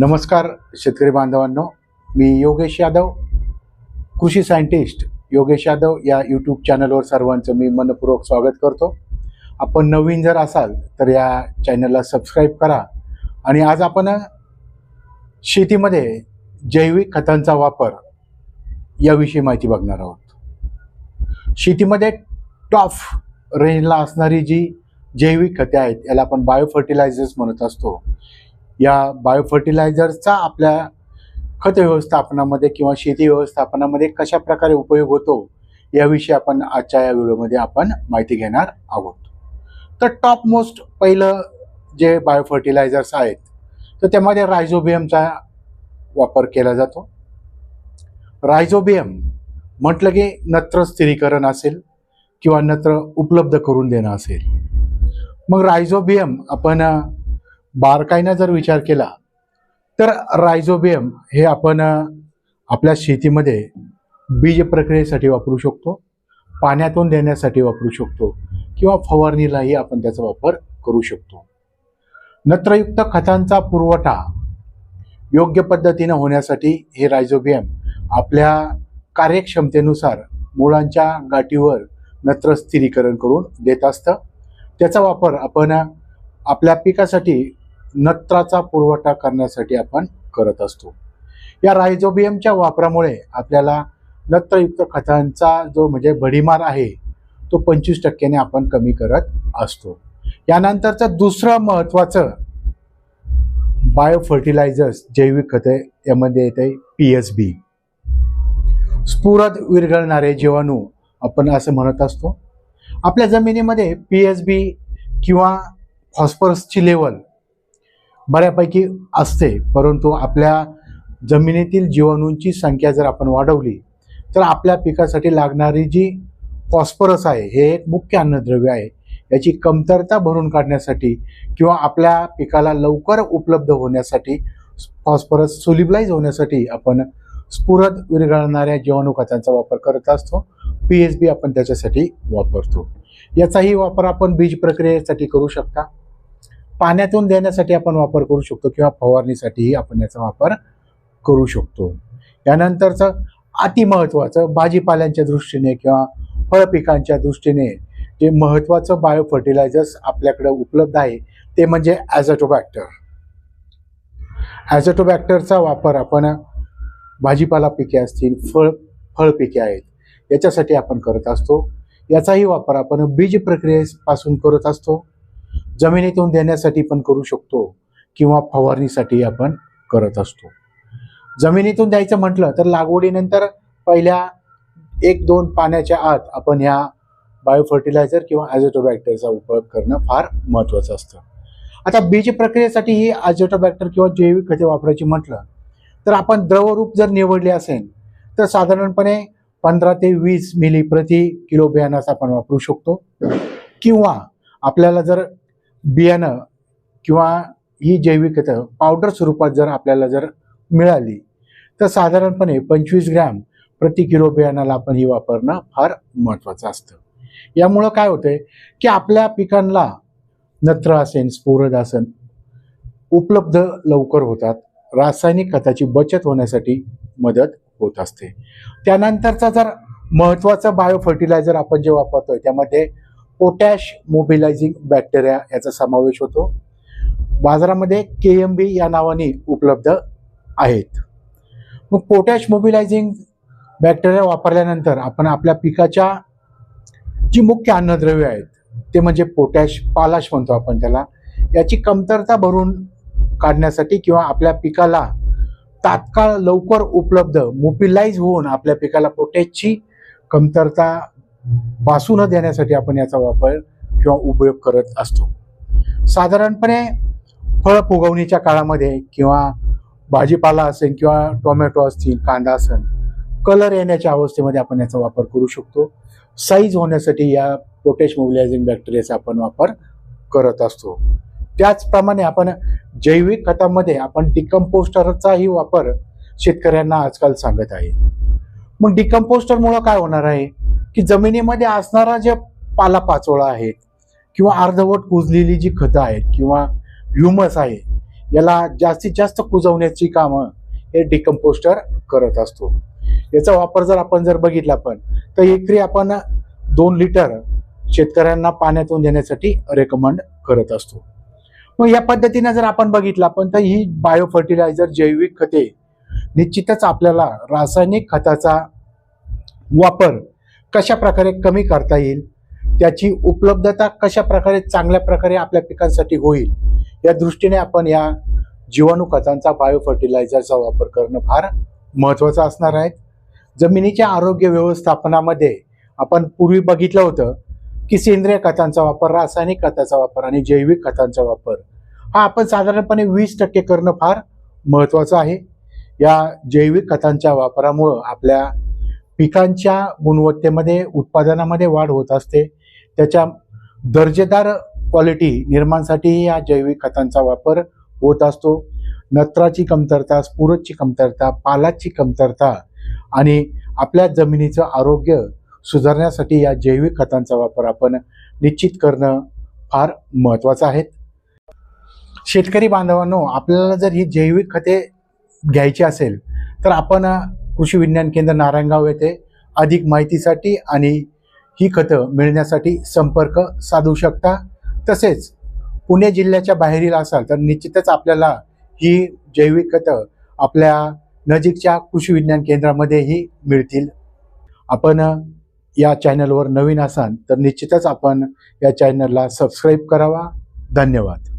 नमस्कार शेतकरी बांधवांनो. मी योगेश यादव कृषी सायंटिस्ट योगेश यादव या यूट्यूब चॅनलवर सर्वांचं मी मनपूर्वक स्वागत करतो. आपण नवीन जर असाल तर या चॅनलला सबस्क्राईब करा. आणि आज आपण शेतीमध्ये जैविक खतांचा वापर याविषयी माहिती बघणार आहोत. शेतीमध्ये टॉप रेंजला असणारी जी जैविक खते आहेत याला आपण बायोफर्टिलायझर्स म्हणत असतो. या बायो फर्टिलायझरचा आपल्या खत व्यवस्थापनामध्ये किंवा शेती व्यवस्थापनामध्ये कशा प्रकारे उपयोग होतो याविषयी आपण आजच्या या व्हिडिओमध्ये आपण माहिती घेणार आहोत. तर टॉप मोस्ट पहिलं जे बायो फर्टिलायझर्स आहेत तर त्यामध्ये रायझोबियमचा वापर केला जातो. रायझोबियम म्हटलं की नत्र स्थिरीकरण असेल किंवा नत्र उपलब्ध करून देणं असेल. मग रायझोबियम आपण बारकाईनं जर विचार केला तर रायझोबियम हे आपण आपल्या शेतीमध्ये बीज प्रक्रियेसाठी वापरू शकतो पाण्यातून देण्यासाठी वापरू शकतो किंवा फवारणीलाही आपण त्याचा वापर करू शकतो. नत्रयुक्त खतांचा पुरवठा योग्य पद्धतीनं होण्यासाठी हे रायझोबियम आपल्या कार्यक्षमतेनुसार मुळांच्या गाठीवर नत्र स्थिरीकरण करून देत असतं. त्याचा वापर आपण आपल्या पिकासाठी नत्राचा पुरवठा करण्यासाठी आपण करत असतो. या रायझोबियमच्या वापरामुळे आपल्याला नत्रयुक्त खतांचा जो म्हणजे भडीमार आहे तो पंचवीस टक्क्याने आपण कमी करत असतो. यानंतरचं दुसरं महत्त्वाचं बायोफर्टिलायझर्स जैविक खते यामध्ये येते पी एस बी. स्फुरद विरघळणारे जीवाणू आपण असं म्हणत असतो. आपल्या जमिनीमध्ये पी एस बी किंवा फॉस्फरसची लेवल बऱ्यापैकी असते परंतु आपल्या जमिनीतील जीवाणूंची संख्या जर आपण वाढवली तर आपल्या पिकासाठी लागणारी जी फॉस्फरस आहे हे एक मुख्य अन्नद्रव्य आहे. याची कमतरता भरून काढण्यासाठी किंवा आपल्या पिकाला लवकर उपलब्ध होण्यासाठी फॉस्फरस सोलिबलाइज होण्यासाठी आपण स्फुरद विरघळणाऱ्या जीवाणू खतांचा वापर करत असतो. पी एस बी आपण त्याच्यासाठी वापरतो. याचाही वापर आपण बीज प्रक्रियेसाठी करू शकता. पाण्यातून देण्यासाठी आपण वापर करू शकतो किंवा फवारणीसाठीही आपण याचा वापर करू शकतो. यानंतरचं अति महत्त्वाचं भाजीपाल्यांच्या दृष्टीने किंवा फळपिकांच्या दृष्टीने जे महत्त्वाचं बायो फर्टिलायझर्स आपल्याकडे उपलब्ध आहे ते म्हणजे ॲझोटोबॅक्टर ॲझोटोबॅक्टरचा वापर आपण भाजीपाला पिके असतील फळ फळ पिके आहेत याच्यासाठी आपण करत असतो. याचाही वापर आपण बीज प्रक्रियेपासून करत असतो. जमिनीतून देण्यासाठी पण करू शकतो किंवा फवारणीसाठी आपण करत असतो. जमिनीतून द्यायचं म्हटलं तर लागवडीनंतर पहिल्या एक दोन पाण्याच्या आत आपण ह्या बायो फर्टिलायझर किंवा ॲझोटोबॅक्टरचा उपयोग करणं फार महत्त्वाचं असतं. आता बीज प्रक्रियेसाठी ही ॲझोटोबॅक्टर किंवा जैविक खते वापरायची म्हटलं तर आपण द्रवरूप जर निवडले असेल तर साधारणपणे पंधरा ते वीस मिली प्रति किलो बियाणाचा आपण वापरू शकतो. किंवा आपल्याला जर बियाणं किंवा ही जैविक खतं पावडर स्वरूपात जर आपल्याला जर मिळाली तर साधारणपणे पंचवीस ग्रॅम प्रति किलो बियाणाला आपण ही वापरणं फार महत्त्वाचं असतं. यामुळं काय होतंय की आपल्या पिकांना नत्र असेन स्फुरद उपलब्ध लवकर होतात. रासायनिक खताची बचत होण्यासाठी मदत होत असते. त्यानंतरचा जर महत्त्वाचं बायो फर्टिलायझर आपण जे वापरतोय त्यामध्ये पोटॅश मोबिलायझिंग बॅक्टेरिया याचा समावेश होतो. बाजारामध्ये के एम बी या नावाने उपलब्ध आहेत. मग पोटॅश मोबिलायझिंग बॅक्टेरिया वापरल्यानंतर आपण आपल्या पिकाच्या जी मुख्य अन्नद्रव्य आहेत ते म्हणजे पोटॅश पालाश म्हणतो आपण त्याला याची कमतरता भरून काढण्यासाठी किंवा आपल्या पिकाला तात्काळ लवकर उपलब्ध मोबिलाईज होऊन आपल्या पिकाला पोटॅशची कमतरता भासू न देण्यासाठी आपण याचा वापर किंवा उपयोग करत असतो. साधारणपणे फळ फुगवणीच्या काळामध्ये किंवा भाजीपाला असेल किंवा टोमॅटो असतील कांदा असेल कलर येण्याच्या अवस्थेमध्ये आपण याचा वापर करू शकतो. साईज होण्यासाठी या पोटॅश मोबिलायझिंग बॅक्टेरियाचा आपण वापर करत असतो. त्याचप्रमाणे आपण जैविक खतामध्ये आपण डिकम्पोस्टरचाही वापर शेतकऱ्यांना आजकाल सांगत आहे. मग डिकम्पोस्टरमुळं काय होणार आहे? की जमिनीमध्ये असणारा जे पालापाचोळा आहेत किंवा अर्धवट कुजलेली जी खतं आहेत किंवा ह्युमस आहे याला जास्तीत जास्त कुजवण्याची कामं हे डिकम्पोस्टर करत असतो. याचा वापर जर आपण जर बघितला पण तर एकरी आपण दोन लिटर शेतकऱ्यांना पाण्यातून देण्यासाठी रेकमेंड करत असतो. मग या पद्धतीने जर आपण बघितलं पण तर ही बायो फर्टिलायझर जैविक खते निश्चितच आपल्याला रासायनिक खताचा वापर कशा प्रकारे कमी करता येईल त्याची उपलब्धता कशा प्रकारे चांगल्या प्रकारे आपल्या पिकांसाठी होईल या दृष्टीने आपण या जीवाणू खतांचा बायो फर्टिलायझरचा वापर करणं फार महत्त्वाचं असणार आहे. जमिनीच्या आरोग्य व्यवस्थापनामध्ये आपण पूर्वी बघितलं होतं की सेंद्रिय खतांचा वापर रासायनिक खताचा वापर आणि जैविक खतांचा वापर हा आपण साधारणपणे वीस टक्के करणं फार महत्त्वाचं आहे. या जैविक खतांच्या वापरामुळं आपल्या पिकांच्या गुणवत्तेमध्ये उत्पादनामध्ये वाढ होत असते. त्याच्या दर्जेदार क्वालिटी निर्माणसाठी या जैविक खतांचा वापर होत असतो. नत्राची कमतरता स्फुरदची कमतरता पालाची कमतरता आणि आपल्या जमिनीचं आरोग्य सुधारण्यासाठी या जैविक खतांचा वापर आपण निश्चित करणं फार महत्त्वाचं आहे. शेतकरी बांधवांनो आपल्याला जर ही जैविक खते घ्यायची असेल तर आपण कृषी विज्ञान केंद्र नारायणगाव येथे अधिक माहितीसाठी आणि ही खतं मिळण्यासाठी संपर्क साधू शकता. तसेच पुणे जिल्ह्याच्या बाहेरील असाल तर निश्चितच आपल्याला ही जैविक खतं आपल्या नजीकच्या कृषी विज्ञान केंद्रामध्येही मिळतील. आपण या चॅनलवर नवीन असाल तर निश्चितच आपण या चॅनलला सबस्क्राईब करावा. धन्यवाद.